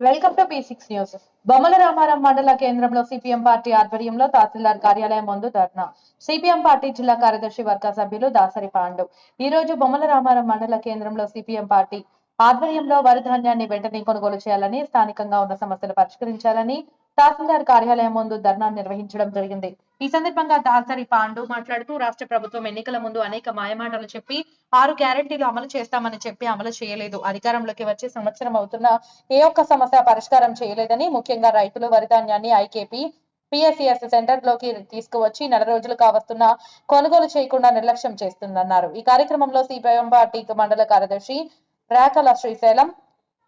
Welcome to P six news. Bommala Ramaram మండల కేంద్రంలో CPM party ఆధ్వర్యంలో తహసీల్దార్ కార్యాలయం ముందు ధర్నా. సిపిఎం పార్టీ జిల్లా కార్యదర్శి వర్గ సభ్యులు దాసరి పాండు. ఈ రోజు బొమ్మల రామారం మండల కేంద్రంలో సిపిఎం పార్టీ ఆధ్వర్యంలో వరి ధాన్యాన్ని వెంటనే కొనుగోలు చేయాలని స్థానికంగా ఉన్న సమస్యలు పరిష్కరించాలని తహసీల్దార్ కార్యాలయం ముందు ధర్నా నిర్వహించడం జరిగింది. ఈ సందర్భంగా దాసరి పాండు మాట్లాడుతూ రాష్ట్ర ప్రభుత్వం ఎన్నికల ముందు అనేక మాయమాటలు చెప్పి ఆరు గ్యారెంటీలు అమలు చేస్తామని చెప్పి అమలు చేయలేదు. అధికారంలోకి వచ్చి సంవత్సరం అవుతున్న ఏ ఒక్క సమస్య పరిష్కారం చేయలేదని ముఖ్యంగా రైతులు వరిధాన్యాన్ని ఐకేపీ పిఎస్సిఎస్ సెంటర్లోకి తీసుకువచ్చి నెల రోజులు కావస్తున్న కొనుగోలు చేయకుండా నిర్లక్ష్యం చేస్తుందన్నారు. ఈ కార్యక్రమంలో సిపిఎం పార్టీ మండల కార్యదర్శి రాకల శ్రీశైలం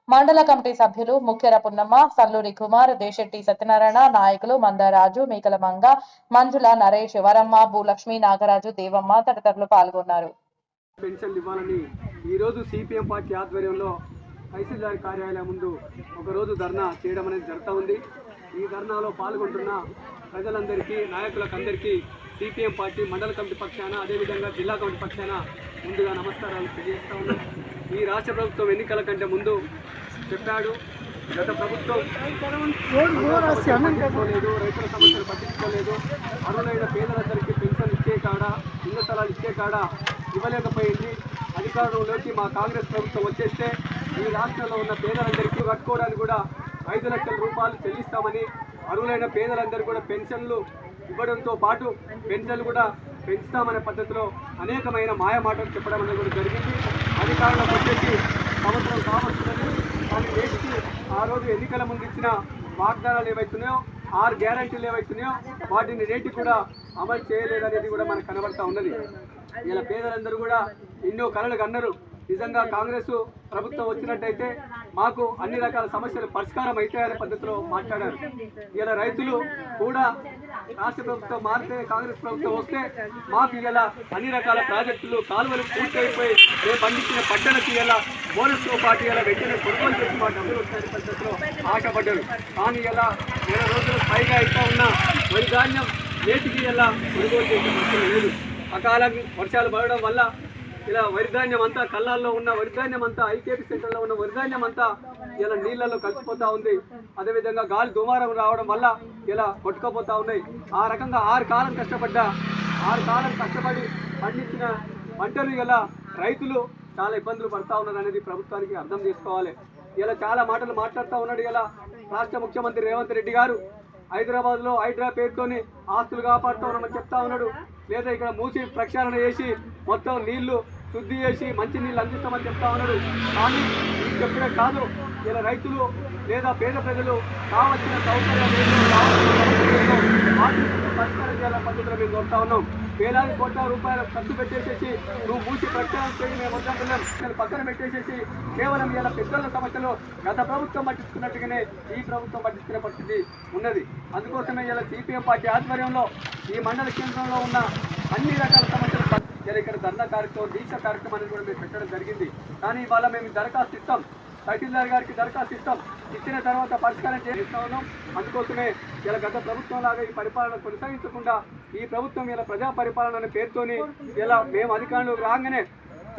మండల కమిటీ సభ్యులు ముఖ్యర పున్నమ్మ సల్లూరి కుమార్ దేశెట్టి సత్యనారాయణ నాయకులు మందరాజు మేకల మంగ మంజుల నరేష్ వరమ్మ భూలక్ష్మి నాగరాజు దేవమ్మ తదితరులు పాల్గొన్నారు. పెన్షన్లు ఇవ్వాలని ఈరోజు సిపిఎం పార్టీ ఆధ్వర్యంలో తహసీల్దార్ కార్యాలయం ముందు ఒకరోజు ధర్నా చేయడం అనేది జరుగుతూ ఉంది. ఈ ధర్నాలో పాల్గొంటున్న ప్రజలందరికీ నాయకులకు అందరికీ సిపిఎం పార్టీ మండల కమిటీ పక్షాన అదేవిధంగా జిల్లా కమిటీ పక్షాన ముందుగా నమస్కారాలు తెలియజేస్తా ఉన్నాం. ఈ రాష్ట్ర ప్రభుత్వం ఎన్నికల కంటే ముందు చెప్పాడు గత ప్రభుత్వం పట్టించుకోలేదు రైతుల సమస్యలు పట్టించుకోలేదు అర్హులైన పేదలందరికీ పెన్షన్ ఇచ్చే కాడ ఇళ్ళ స్థలాలు ఇచ్చే కాడ ఇవ్వలేకపోయింది. అధికారంలోకి మా కాంగ్రెస్ ప్రభుత్వం వచ్చేస్తే ఈ రాష్ట్రంలో ఉన్న పేదలందరికీ కట్టుకోవడానికి కూడా ఐదు లక్షల రూపాయలు చెల్లిస్తామని అరువులైన పేదలందరూ కూడా పెన్షన్లు ఇవ్వడంతో పాటు పెన్షన్లు కూడా పెంచుతామనే పద్ధతిలో అనేకమైన మాయ మాటలు చెప్పడం అనేది కూడా జరిగింది. అధికారుల వచ్చేసి సంవత్సరం కావచ్చునని కానీ నేటికి ఆ రోజు ఎన్నికల ముందు ఇచ్చిన వాగ్దానాలు ఏవైతున్నాయో ఆరు గ్యారంటీలు ఏవైతున్నాయో వాటిని నేటి కూడా అమలు చేయలేదనేది కూడా మనకు కనబడతా ఉన్నది. ఇలా పేదలందరూ కూడా ఎన్నో కలలు కన్నారు. నిజంగా కాంగ్రెస్ ప్రభుత్వం వచ్చినట్టయితే మాకు అన్ని రకాల సమస్యలు పరిష్కారం అవుతాయనే పద్ధతిలో మాట్లాడారు. ఇలా రైతులు కూడా రాష్ట్ర ప్రభుత్వం మారితే కాంగ్రెస్ ప్రభుత్వం వస్తే మాకు ఇలా అన్ని రకాల ప్రాజెక్టులు కాలువలు పూర్తయిపోయి రేపు పండించిన పంటలకు ఇలా బోనస్తో పాటు ఇలా వెంటనే కొనుగోలు చేసి మా డబ్బులు వచ్చాయనే పద్ధతిలో ఆశపడ్డారు. కానీ ఇలా నెల రోజులు పైగా అయితా ఉన్న వరి ధాన్యం నేటికి ఇలా కొనుగోలు చేసే పరిస్థితి లేదు. అకాల వర్షాలు పడడం వల్ల ఇలా వరిధాన్యం అంతా కళ్ళాల్లో ఉన్న వరిధాన్యం అంతా ఐకేపీ సెంటర్లో ఉన్న వరిధాన్యం అంతా ఇలా నీళ్ళలో కలిసిపోతా ఉంది. అదేవిధంగా గాలి దుమారం రావడం వల్ల ఇలా కొట్టుకుపోతా ఉన్నాయి. ఆ రకంగా ఆరు కాలం కష్టపడ్డా ఆరు కాలం కష్టపడి పండించిన పంటలు ఇలా రైతులు చాలా ఇబ్బందులు పడతా ఉన్నారు అనేది ప్రభుత్వానికి అర్థం చేసుకోవాలి. ఇలా చాలా మాటలు మాట్లాడుతూ ఉన్నాడు ఇలా రాష్ట్ర ముఖ్యమంత్రి రేవంత్ రెడ్డి గారు. హైదరాబాద్లో హైదరా హైడ్రా పేరుతోని ఆస్తులు కాపాడుతూ ఉన్నామని చెప్తా ఉన్నాడు. లేదా ఇక్కడ మూసి ప్రక్షాళన చేసి మొత్తం నీళ్ళు శుద్ధి చేసి మంచి నీళ్ళు అందిస్తామని చెప్తా ఉన్నాడు. కానీ మీరు చెప్పిన కాదు. ఇలా రైతులు లేదా పేద ప్రజలు కావలసిన సౌకర్యాలు పరిష్కారం చేయాలని పద్ధతిలో మేము కోరుతా ఉన్నాం. వేలాది కోట్ల రూపాయలు ఖర్చు పెట్టేసేసి నువ్వు మూసి ప్రక్షాళన చేయి మేము వద్దంటున్నాం. పక్కన పెట్టేసేసి కేవలం ఇలా పెద్దల సమస్యలు గత ప్రభుత్వం పట్టించుకున్నట్టుగానే ఈ ప్రభుత్వం పట్టించుకునే పరిస్థితి ఉన్నది. అందుకోసమే ఇలా సిపిఎం పార్టీ ఆధ్వర్యంలో ఈ మండల కేంద్రంలో ఉన్న అన్ని రకాల సమస్యలు ఇలా ఇక్కడ ధర్నా కార్యక్రమం దీక్ష కార్యక్రమం అనేది కూడా మేము పెట్టడం జరిగింది. కానీ ఇవాళ మేము దరఖాస్తు ఇస్తాం. తహసీల్దార్ గారికి దరఖాస్తు ఇస్తాం. ఇచ్చిన తర్వాత పరిష్కారం చేస్తా ఉన్నాం. అందుకోసమే ఇలా గత ప్రభుత్వం లాగా ఈ పరిపాలన కొనసాగించకుండా ఈ ప్రభుత్వం ఇలా ప్రజా పరిపాలన అనే పేరుతోని ఇలా మేము అధికారంలోకి రాగానే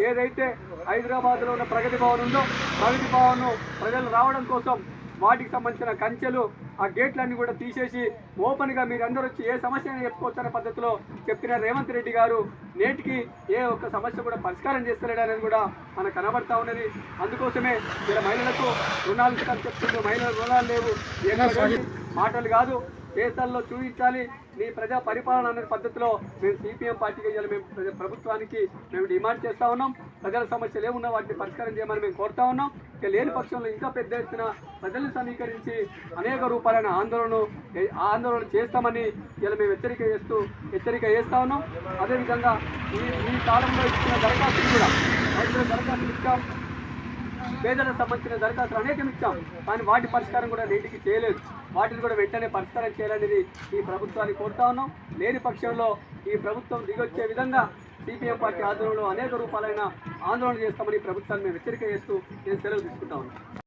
ఏదైతే హైదరాబాద్లో ఉన్న ప్రగతి భవన్ ఉందో ప్రగతి భవన్ ప్రజలు రావడం కోసం వాటికి సంబంధించిన కంచెలు ఆ గేట్లన్నీ కూడా తీసేసి ఓపెన్గా మీరు అందరూ వచ్చి ఏ సమస్య చెప్పుకోవచ్చనే పద్ధతిలో చెప్పిన రేవంత్ రెడ్డి గారు నేటికి ఏ ఒక్క సమస్య కూడా పరిష్కారం చేస్తలేడు అనేది కూడా మనకు కనబడతా ఉన్నది. అందుకోసమే ఇలా మహిళలకు రుణాలు చెప్తుండ్రు మహిళలకు రుణాలు లేవు. మాటలు కాదు. దేశాల్లో చూపించాలి. నీ ప్రజా పరిపాలన అనే పద్ధతిలో మేము సిపిఎం పార్టీకి వెళ్ళి మేము ప్రభుత్వానికి మేము డిమాండ్ చేస్తా ఉన్నాం. ప్రజల సమస్యలు ఏమున్నా వాటిని పరిష్కారం చేయమని మేము కోరుతా ఉన్నాం. ఇక లేని పక్షంలో ఇంకా పెద్ద ఎత్తున ప్రజల్ని సమీకరించి అనేక రూపాయలైన ఆందోళన ఆందోళన చేస్తామని ఇలా మేము హెచ్చరిక చేస్తూ హెచ్చరిక చేస్తా ఉన్నాం. అదేవిధంగా ఈ ఈ కాలంలో ఇచ్చిన దరఖాస్తులు కూడా రైతుల దరఖాస్తులు ఇచ్చాం. పేదలకు సంబంధించిన దరఖాస్తులు అనేకం ఇచ్చాం. కానీ వాటి పరిష్కారం కూడా నేటికి చేయలేదు. వాటిని కూడా వెంటనే పరిష్కారం చేయాలనేది ఈ ప్రభుత్వాన్ని కోరుతా ఉన్నాం. లేని పక్షంలో ఈ ప్రభుత్వం దిగొచ్చే విధంగా సిపిఎం పార్టీ ఆధ్వర్యంలో అనేక రూపాలైన ఆందోళన చేస్తామని ప్రభుత్వాన్ని మేము హెచ్చరిక చేస్తూ నేను సెలవు తీసుకుంటా ఉన్నాను.